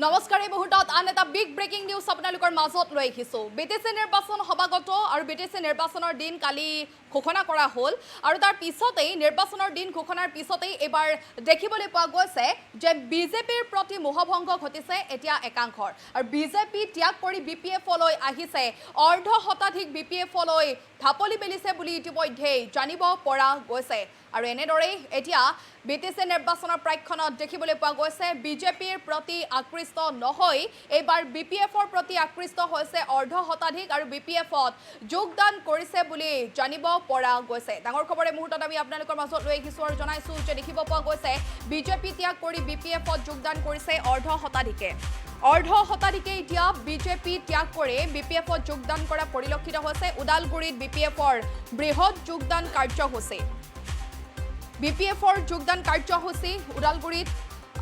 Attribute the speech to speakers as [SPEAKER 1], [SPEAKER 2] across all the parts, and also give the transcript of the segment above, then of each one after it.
[SPEAKER 1] নমস্কাৰ এই মুহূৰ্তত আন এটা বিগ ব্ৰেকিং নিউজ আপোনালোকৰ মাজত লৈ আহিছোঁ। বি টি চি নিৰ্বাচন সমাগত আৰু বি নিৰ্বাচনৰ দিন কালি ঘোষণা কৰা হ'ল। আৰু তাৰ পিছতেই, নিৰ্বাচনৰ দিন ঘোষণাৰ পিছতেই এইবাৰ দেখিবলৈ পোৱা গৈছে যে বিজেপিৰ প্ৰতি মোহভংগ ঘটিছে এতিয়া একাংশৰ। আৰু বিজেপি ত্যাগ কৰি বি পি এফলৈ আহিছে, অৰ্ধ শতাধিক বি পি এফলৈ ঢাপলি মেলিছে বুলি ইতিমধ্যেই জানিব পৰা গৈছে। আৰু এনেদৰেই এতিয়া বি টি চি নিৰ্বাচনৰ প্ৰাক্ষণত দেখিবলৈ পোৱা গৈছে, বিজেপিৰ প্ৰতি আকৃষ্ট নহৈ এইবাৰ বি পি এফৰ প্ৰতি আকৃষ্ট হৈছে অৰ্ধ শতাধিক আৰু বি পি এফত যোগদান কৰিছে বুলি জানিব পৰা গৈছে। ডাঙৰ খবৰ এই মুহূৰ্তত আমি আপোনালোকৰ মাজত লৈ আহিছোঁ আৰু জনাইছোঁ যে দেখিব পোৱা গৈছে, বিজেপি ত্যাগ কৰি বি পি এফত যোগদান কৰিছে অৰ্ধ শতাধিকে। অৰ্ধ শতাধিকে এতিয়া বিজেপি ত্যাগ কৰি বি পি এফত যোগদান কৰা পৰিলক্ষিত হৈছে। ওদালগুৰিত বি পি এফৰ বৃহৎ যোগদান কাৰ্যসূচী। বি পি এফৰ যোগদান কাৰ্যসূচী ওদালগুৰিত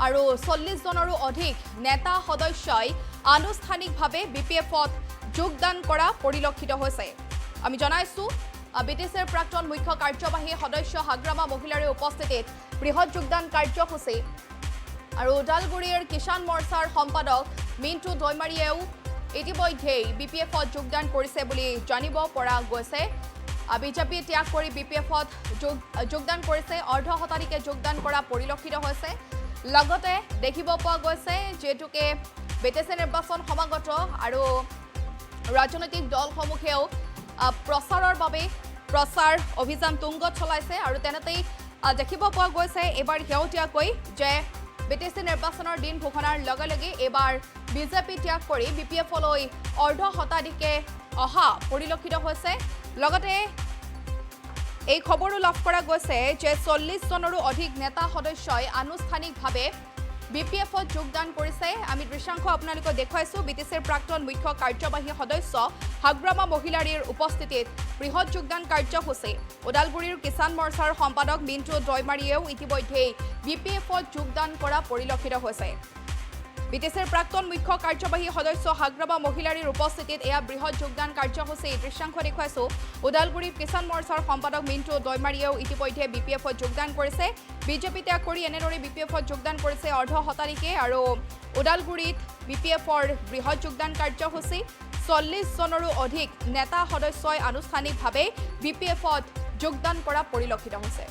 [SPEAKER 1] আৰু চল্লিছজনৰো অধিক নেতা সদস্যই আনুষ্ঠানিকভাৱে বি পি এফত যোগদান কৰা পৰিলক্ষিত হৈছে। আমি জনাইছোঁ বি টি প্ৰাক্তন মুখ্য কাৰ্যবাহী সদস্য হাগ্ৰামা মহিলাৰ উপস্থিতিত বৃহৎ যোগদান কাৰ্যসূচী। আৰু ওদালগুৰিৰ কিষাণ মৰ্চাৰ সম্পাদক মিণ্টু দৈমাৰীয়েও ইতিমধ্যেই বি পি এফত যোগদান কৰিছে বুলি জানিব পৰা গৈছে। বিজেপি ত্যাগ কৰি বি পি এফত যোগ, যোগদান কৰিছে, অৰ্ধ শতাধিকে যোগদান কৰা পৰিলক্ষিত হৈছে। লগতে দেখিব পোৱা গৈছে যিহেতুকে বি টি নিৰ্বাচন সমাগত আৰু ৰাজনৈতিক দলসমূহেও প্ৰচাৰৰ বাবে প্ৰচাৰ অভিযান তুংগত চলাইছে আৰু তেনেতেই দেখিব পোৱা গৈছে এইবাৰ শেহতীয়াকৈ যে বি নিৰ্বাচনৰ দিন ঘোষণাৰ লগে লগে এইবাৰ বিজেপি ত্যাগ কৰি বি পি এফলৈ অৰ্ধ শতাধিকে অহা পৰিলক্ষিত হৈছে। লগতে এই খবৰো লাভ কৰা গৈছে যে চল্লিছজনৰো অধিক নেতা সদস্যই আনুষ্ঠানিকভাৱে বি পি এফত যোগদান কৰিছে। আমি দৃশ্যাংশ আপোনালোকক দেখুৱাইছোঁ। বি টি চিৰ প্ৰাক্তন মুখ্য কাৰ্যবাহী সদস্য হাগ্ৰামা মহিলাৰীৰ উপস্থিতিত বৃহৎ যোগদান কাৰ্যসূচী। ওদালগুৰিৰ কিষাণ মৰ্চাৰ সম্পাদক মিণ্টু দৈমাৰীয়েও ইতিমধ্যেই বি পি এফত যোগদান কৰা পৰিলক্ষিত হৈছে। বি টি প্ৰাক্তন মুখ্য কাৰ্যবাহী সদস্য হাগ্ৰামা মহিলাৰীৰ উপস্থিতিত এয়া বৃহৎ যোগদান কাৰ্যসূচী দৃশ্যাংশ দেখুৱাইছোঁ। ওদালগুৰিত কিষাণ মৰ্চাৰ সম্পাদক মিণ্টু দৈমাৰীয়েও ইতিমধ্যে বি পি এফত যোগদান কৰিছে। বিজেপি ত্যাগ কৰি এনেদৰে বি পি এফত যোগদান কৰিছে অৰ্ধ শতাধিকে আৰু ওদালগুৰিত বি পি এফৰ বৃহৎ যোগদান কাৰ্যসূচী। চল্লিছজনৰো অধিক নেতা সদস্যই আনুষ্ঠানিকভাৱে বি পি এফত যোগদান কৰা পৰিলক্ষিত হৈছে।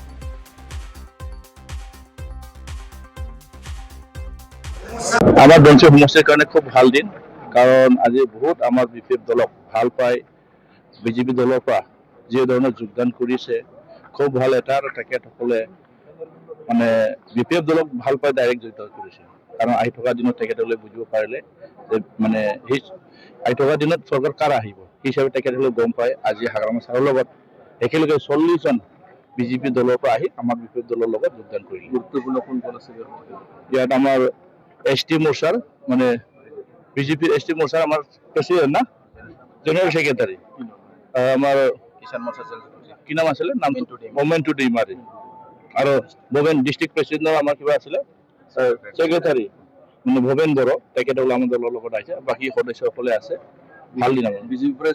[SPEAKER 2] আমাৰ দঞ্চী সমষ্টিৰ কাৰণে খুব ভালো দিন কাৰণ আজি বহুত আমাৰ বি পি এফ দলক ভালো পায় বিজেপি দলৰ পৰা যি ধৰণে যোগদান কৰিছে খুব ভালো এটা আৰু তেখেতসকলে মানে বি পি এফ দলক ভালো পাই ডাইৰেক্ট জড়িত কৰিছে। কাৰণ আহি থকা দিনত তেখেতসকলে বুজিব পাৰিলে যে মানে সেই আহি থকা দিনত চৰকাৰ কাৰ আহিব হিচাপে তেখেতসকলে গম পায়। আজি হাগ্ৰামা ছাৰৰ লগত একেলগে চল্লিছজন বিজেপি দলৰ পৰা আহি আমাৰ বি পি এফ দলৰ লগত যোগদান কৰিলে। গুৰুত্বপূৰ্ণ কোন কোন আছে? ইয়াত আমাৰ এছ মোর্চার মানে বিজেপির এসটি মোর্চার আমার প্রেসিডেন্ট না জেনেৰেল সেক্রেটারি
[SPEAKER 3] কিষাণ মৰ্চা
[SPEAKER 2] কি নাম আছিলে টু মমেণ্টু ডিমাৰী আৰু ভবেন ডিষ্ট্ৰিক্ট প্ৰেচিডেণ্টৰ আমাৰ কিবা আছিলে ছেক্ৰেটাৰী মানে ভবেন বড়ো তেখেতসকলে আমাৰ দলৰ লগত আহিছে বাকী সদস্যসকলে আছে।
[SPEAKER 3] বিজেপিৰ পৰাই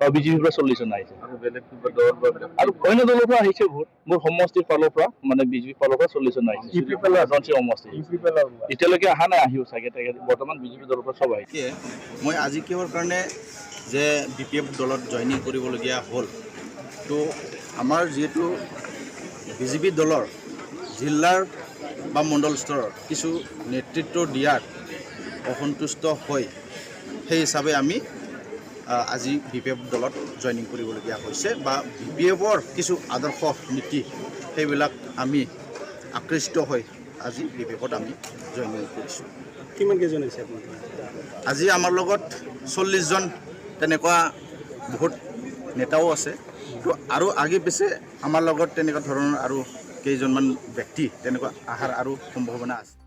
[SPEAKER 2] আৰু বিজেপিৰ পৰা চল্লিছজন আহিছে।
[SPEAKER 3] আৰু বেলেগ কিবা দলৰ পৰা বেলেগ
[SPEAKER 2] আৰু অন্য দলৰ পৰা আহিছে বহুত। মোৰ সমষ্টিৰ ফালৰ পৰা মানে বিজেপিৰ ফালৰ পৰা চল্লিছজন আহিছে। সমষ্টি। এতিয়ালৈকে অহা নাই আহিব চাগে। তেখেত বৰ্তমান বিজেপি দলৰ পৰা চব আহিছে।
[SPEAKER 4] গতিকে মই আজি কিহৰ কাৰণে যে বি পি এফ দলত জইনিং কৰিবলগীয়া হ'ল তো আমাৰ যিহেতু বিজেপি দলৰ জিলাৰ বা মণ্ডল স্তৰৰ কিছু নেতৃত্ব দিয়াত অসন্তুষ্ট হৈ সেই হিচাপে আমি আজি বি পি এফ দলত জইনিং কৰিবলগীয়া হৈছে বা বি পি এফৰ কিছু আদৰ্শ নীতি সেইবিলাক আমি আকৃষ্ট হৈ আজি বি পি এফত আমি জইনিং কৰিছোঁ।
[SPEAKER 5] কিমান কেইজন
[SPEAKER 4] আজি আমাৰ লগত চল্লিছজন তেনেকুৱা বহুত নেতাও আছে। তো আৰু আগে পিছে আমাৰ লগত তেনেকুৱা ধৰণৰ আৰু কেইজনমান ব্যক্তি তেনেকুৱা অহাৰ আৰু সম্ভাৱনা আছে।